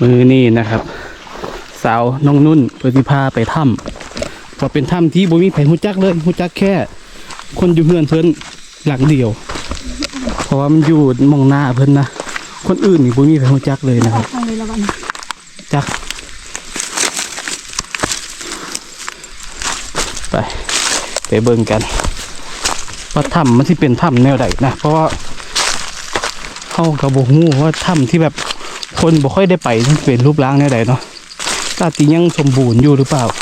มือนี่นะครับ สาวน้องนุ่นเพื่อที่พาไปถ้ำว่าเป็นถ้ำที่บ่มีไผหูจักเลยหูจักแค่ คนอยู่เฮือนเพิ่นหลังเดียว เพราะว่ามันอยู่หมองหน้าเพิ่นนะคนอื่นนี่บ่มีไผหูจักเลยนะอคอรักบทางเลยละวันจักไปไปเบิ่งกันว่าถ้ำมันสิเป็นถ้ำแนวใดนะเพราะว่าเฮากับบ่ฮู้ว่าถ้ำที่แบบ คนบ่ค่อยได้ไปมันเป็นรูปร่างแนวใดเนาะตาติยังสมบูรณ์อยู่หรือเปล่าอ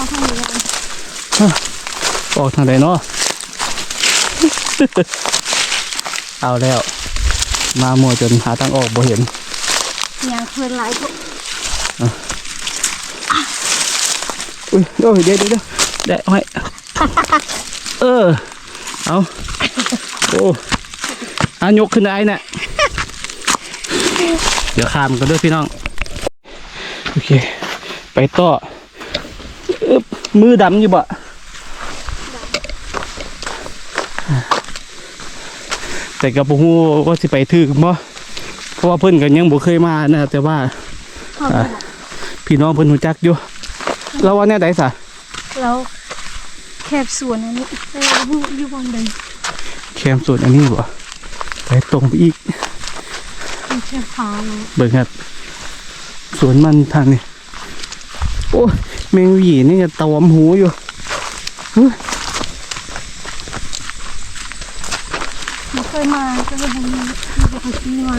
อกทางเลยละวันออกทางใดเนาะเอาแล้ว มามัวจนหาทางออกบ่เห็นยางเพื่อนหลายพวกอุ้ยโอ้ยเดี๋ยวเดี๋ยวเดี๋ยวได้ไว้เออ เอา โอ้ อายกขึ้นได้น่ะเดี๋ยวข้ามกันด้วยพี่น้อง โอเค ไปต่ออึ๊บมือดำอยู่บ่แต่กับปูว่าสิไปถึงบ่เพราะว่าเพิ่นกันยังบ่เคยมานะแต่ว่าเข้าไปอะพี่น้องเพิ่นรู้จักอยู่แล้วว่าแน่ใดซะแล้วแคบสวนอันนี้ไปเอาบุอยู่บนเดินแคมส่วนอันนี้บ่ ไปตรงไปอีกมีแค่ฟ้าเลยเบิ่งครับ สวนมันทางนี้ โอ้ยแมงหวีนี่จะตอมหูอยู่อุ๊ยไม่เคยมาก็เลยมันมีมีปกติมา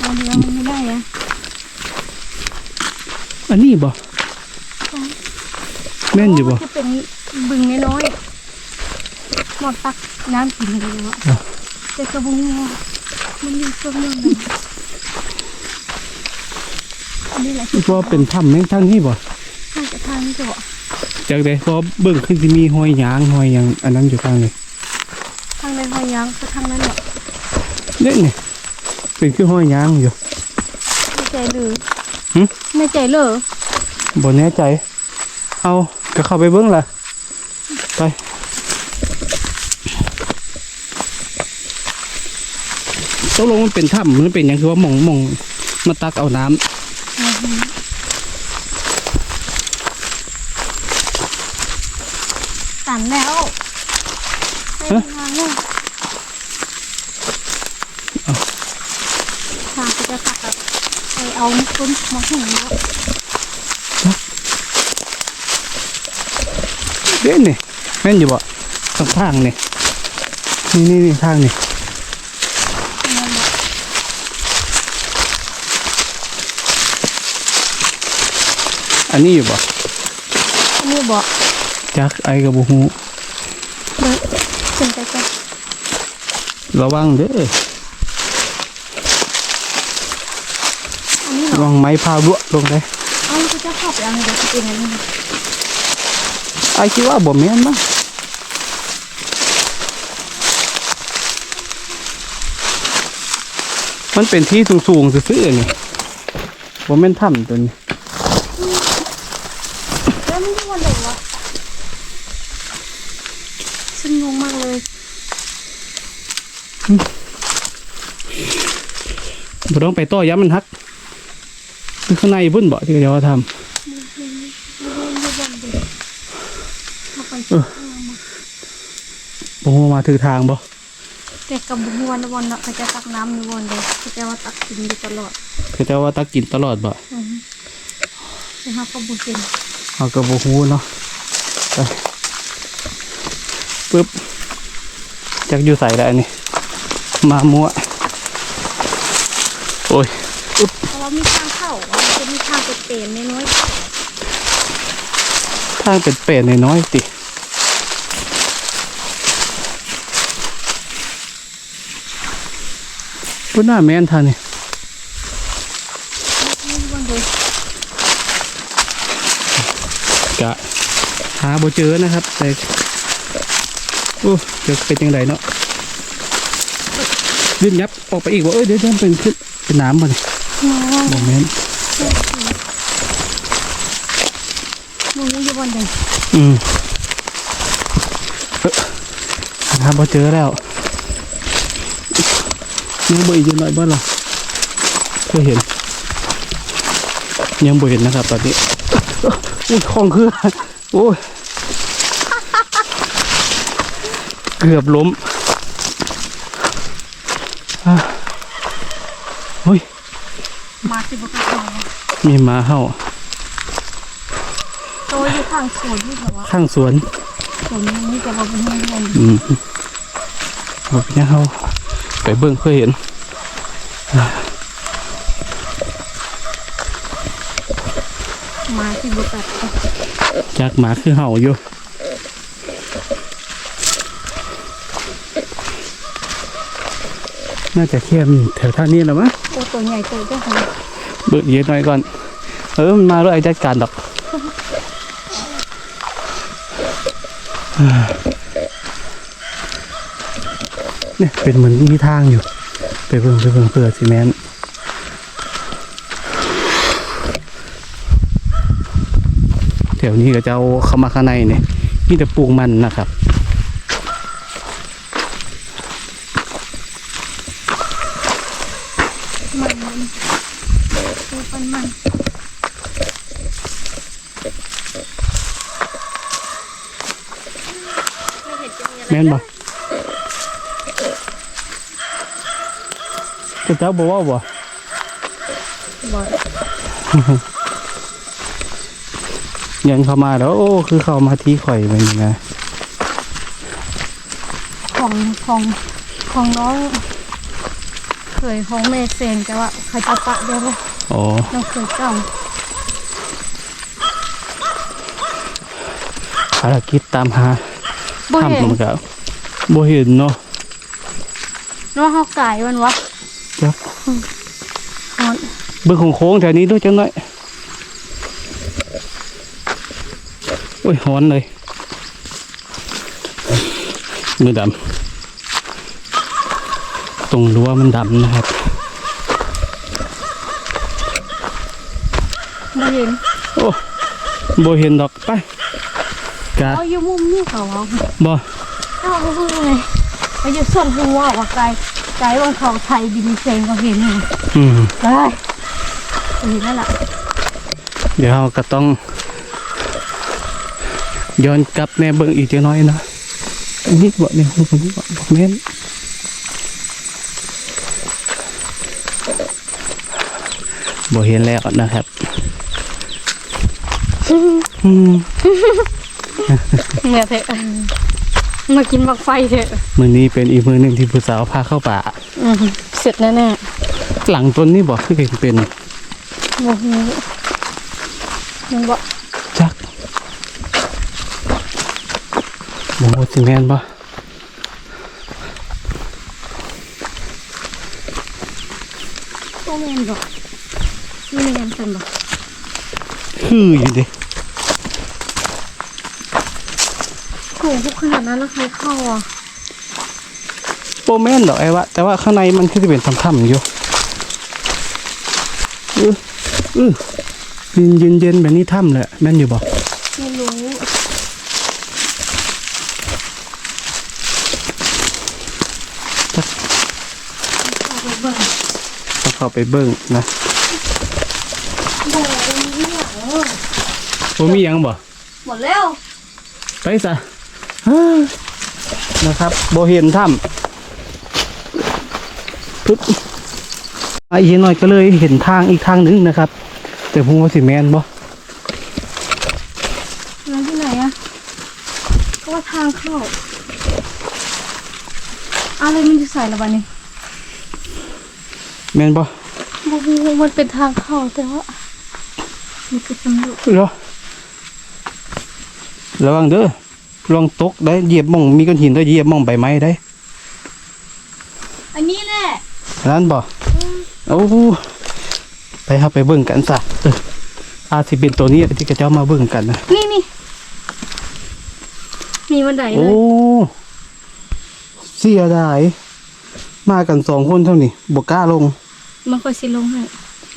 ตอนเดียวมันไม่ได้อะอันนี้บ่แม่นอยู่บ่จะเป็นบึงน้อยๆหมดตักน้ำกินเลยว่ะ แต่กระบุงมันอยู่ตรงนั้นเลยอันนี้แหละเพราะว่าเป็นถ้ำแม่งทางนี้บ่น่าจะทางนี้จะบอกจากใดเพราะเบิ่งขึ้นสิมีหอยหยางหอยหยังอันนั้นอยู่ทางนี้ทางในหอยยางก็ทางนั้นแหละเด้นี่เป็นคือหอยหยางอยู่ไม่ใจหรือหึไม่ใจเลยบ่แน่ใจ เอาก็เข้าไปเบิ่งล่ะ ไป ตกลงมันเป็นถ้ำมันเป็นหยังคือว่าหมองหมองมาตักเอาน้ำตันแล้วไม่มีทางเลยทางก็จะตักแบบไปเอาต้นมะหุ่งแล้วเด่นนี่แม่นอยู่บ่ทางทางนี่นี่นี่นี่ทางนี่ อันนี้อยู่บ่อันนี้บอกจักไอ้กับบุฮูเบิดขึ้นไปกันระวังเด้ออันนี้เหรระอวังไม้พาลวลงไปเอาแล้วก็จะเข้าไปเอาเดี๋ยวจะเป็นอันนี้ไอ้คิดว่าบ่แม่นมั้งมันเป็นที่สูงๆซื่อๆนี่บ่แม่นถ้ำตัวนี้ แล้วมันอยู่วันไหนวะ ฉันงงมากเลยบ่ต้องไปต่อย้ำมันฮักคือข้างในพุ่นบ่ที่เขาจะว่าทำไม่เห็นไม่เห็นอยู่วันเดียวเข้าไปเออบ่ฮู้มาถือทางบ่แต่กับบุวันวันเนาะเขาจะตักน้ำในวันเลยเขาจะว่าตักกินอยู่ตลอดเขาจะว่าตักกินตลอดบ่อือฮึแต่เขาก็บุกินเอากระบอกหูเนาะไป ปึ๊บจักอยู่ใส่ได้วอันนี่มามัวโอ้ยเพราะว่ามีทางเข้ามันจะมีทางเป็นเปรนน้อยทางเป็นเป็ดน้อยๆติพุ่นหน้าแม่นทางนี่ๆนี่วันเลยกะหาบ่เจอนะครับแต่ โอ้จะเป็นยังไงเนาะยื่นยับออกไปอีกว่าเอ้ยเดี๋ยวเดี๋ยวเป็นขึ้นเป็นน้ำมาเนี่ยมองโมเมนต์มองอยู่วันเลยอืมเอ้อหาบ่เจอแล้วยังบ่อีกอยู่หน่อยบ่ล่ะเคยเห็น ยังบ่เห็นนะครับตอนนี้อุ้ยของคือโอ้ย เกือบล้มอะโอ้ยมาสิบกระสอบมีหมาเห่าโตอยู่ข้างสวนที่แบบว่าข้างสวนสวนนี้จะมาเป็นเงินอืมบอกพี่เฮาไปเบิ่งเคยเห็นมาสิบกระสอบจากหมาคือเห่าอยู่ น่าจะเข้มแถวท่านี้แหล้วมั้งโอ้ตัวใหญ่ตัวเจ้าค่ะเบิกเย็นหน่อยก่อน เออมันมาด้วยไอ้จัดการดอกเนี่ยเป็นเหมือนมีทางอยู่ ไปเบิ่งไปเบิ่งเผื่อซีเมนต์แถวนี้ก็จะเอาเข้ามาข้างในเนี่ยมีแต่ปลูกมันนะครับ มันมันตัวปันมัน แม่นบ่ก็เจ้าบอกว่าบ่บ่อยยังเข้ามาแล้ว โอ้ คือเข้ามาที่ข่อยเป็นยังไงของของของน้องเคยของเมเซนแต่ว่าเขาจะปะเดียวเลยอ๋อน้องเคยเจ้าภารกิจตามหา บ่เห็นทำมันก็บ่เห็นเนาะน้องเขาไก่มันวะจักฮอนเบิ่งของโค้งแถวนี้ด้วยจังหน่อยโอ้ยฮ้อนเลยมือดำตรงรั้วมันดำนะครับบ่เห็นโอ้บ่เห็นดอกไป กะเอาอยู่มุมนี่เขาเอาบ่เอาเพิ่งเลยเอาอยู่ส่วนหัวว่าไกลไกลวันเขาไทยดินเซนเขาเห็นอยู่อืมไปเห็นนั่นแหละเดี๋ยวเราก็ต้องย้อนกลับแม่เบิ่งอีกจังน้อยนะอันนี้บ่เนี่ยหูผมบ่บ่แม่นบ่เห็นแล้วนะครับอืม เมื่อเถอะมากินบักไฟเถอะมื้อนี้เป็นอีกมื้อหนึงที่ผู้สาวพาเข้าป่าอืมเสร็จแน่หลังต้นนี้บ่คือเห็นเป็นๆโมโหมันบอกจักบ่ฮู้สิแม่นบ่ตัวแมนบอกนี่แมนเป็นบอกคืออยู่เดิ โหพวกขนาดนั้นแล้วใครเข้าอะบ่แม่นดอกไอ้วะแต่ว่าข้างในมันคือสิเป็นค่ำๆอยู่เออเออเย็นเย็นๆแบบนี้ถ้ำเลยแม่นอยู่บ่ไม่รู้เอาไปเบิ่งต้องเข้าไปเบิ่งนะบ่มีหลังบ่มีหยังบ่หมดแล้วไปซะฮ่า นะครับบ่เห็นถ้ำปึ๊บไอ้เหี้ยน้อยก็เลยเห็นทางอีกทางหนึงนะครับ แต่ผมว่าสิแม่นบ่แล้วที่ไหนอะก็ว่าทางเข้าอะไรมันจะใส่ละบันนี้แม่นบ่โอ้โหมันเป็นทางเข้าแต่ว่ามันเป็นตำรวจเหรอระวังเด้อ ลองตกได้เหยียบหม่องมีก้อนหินด้วยเหยียบหม่องใบไม้ได้ อันนี้แหละนั่นบ่โอ้ไปครับไปเบิ่งกันซะเอออาจสิเป็นตัวนี้ที่กระเจ้ามาเบิ่งกันนะนี่นี่มีบันไดเลโอ้ยเสียดายมากันสองคนเท่านี้บ่กล้าลง มันค่อยสิลงให้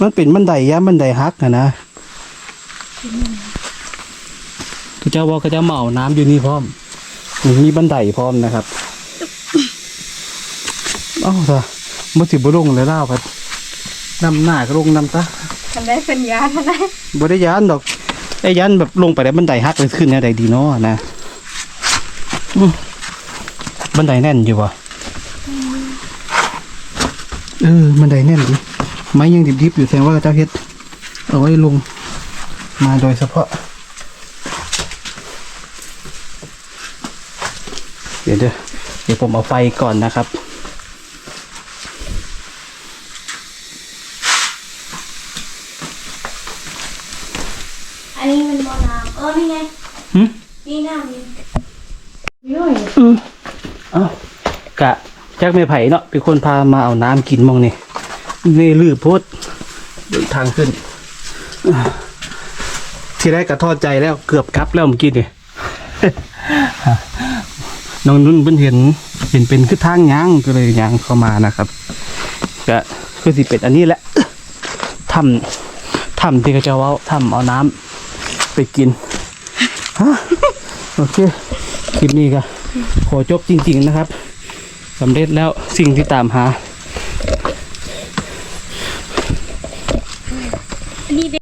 มันเป็นบันไดย่าบันไดฮักนะนะ กระเจ้าว่ากระเจ้ามาเอาน้ำอยู่นี่พร้อมมีบันไดพร้อมนะครับเอ้าซะบ่สิบ่ลงเลยล่าวครับนำหน้าก็ลงนำตาทำได้เป็นยาทำได้บ่ได้ยันดอกไอ้ยันแบบลงไปแล้วบันไดหักเลยขึ้นแนวใดดีเนาะนะอืมบันไดแน่นอยู่วะเออบันไดแน่นดิไม้ยังดิบๆอยู่แสดงว่าเจ้าเฮ็ด เอาไว้ลงมาโดยเฉพาะ ดี๋ยวเดี๋ยวเดี๋ยวผมเอาไฟก่อนนะครับอันนี้มันบ่อน้ำเออนี่ไงหึนี่น้ำนี่ย่อยอือเอากะจักไม่ไผ่เนาะเป็นคนพามาเอาน้ำกินมองนี่นี่ลือโพดเดินทางขึ้นอ่าทีแรกก็ทอดใจแล้วเกือบกลับแล้วเมื่อกี้นี่ น้องนุ่นเพิ่นเห็นเห็นเป็นคือทางยางก็เลยยางเข้ามานะครับก็คือสิเป็นอันนี้แหละทำทำที่เขาจะเว่าทำเอาน้ำไปกินฮะโอเคคลิปนี้ก็ขอจบจริง ๆนะครับสำเร็จแล้วสิ่งที่ตามหา